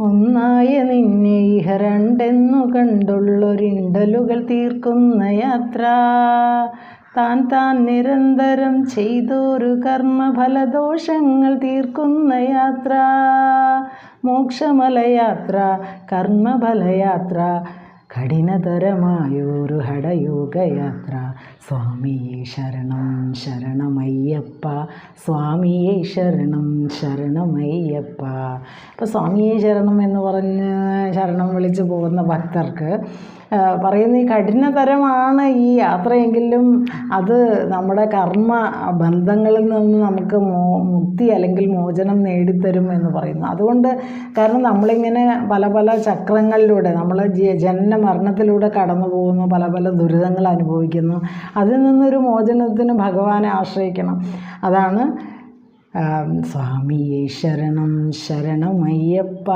ഒന്നായ നിന്നെ ഇഹ രണ്ടെന്നു കണ്ടുള്ളൊരിണ്ടലുകൾ തീർക്കുന്ന യാത്ര. താൻ താൻ നിരന്തരം ചെയ്തൊരു കർമ്മഫലദോഷങ്ങൾ തീർക്കുന്ന യാത്ര. മോക്ഷമലയാത്ര കർമ്മഫലയാത്ര കഠിനതരമായൊരു ഹടയോഗയാത്ര സ്വാമിയെ ശരണം ശരണമയ്യപ്പ. സ്വാമിയെ ശരണം ശരണമയ്യപ്പ. അപ്പം സ്വാമിയെ ശരണം എന്ന് പറഞ്ഞ് ശരണം വിളിച്ച് പോകുന്ന ഭക്തർക്ക് പറയുന്ന ഈ കഠിനതരമാണ് ഈ യാത്രയെങ്കിലും അത് നമ്മുടെ കർമ്മ ബന്ധങ്ങളിൽ നിന്ന് നമുക്ക് മുക്തി അല്ലെങ്കിൽ മോചനം നേടിത്തരും എന്ന് പറയുന്നു. അതുകൊണ്ട് കാരണം നമ്മളിങ്ങനെ പല പല ചക്രങ്ങളിലൂടെ നമ്മൾ ജനന മരണത്തിലൂടെ കടന്നു പോകുന്നു പല പല ദുരിതങ്ങൾ അനുഭവിക്കുന്നു. അതിൽ നിന്നൊരു മോചനത്തിന് ഭഗവാനെ ആശ്രയിക്കണം. അതാണ് സ്വാമിയെ ശരണം ശരണമയ്യപ്പ.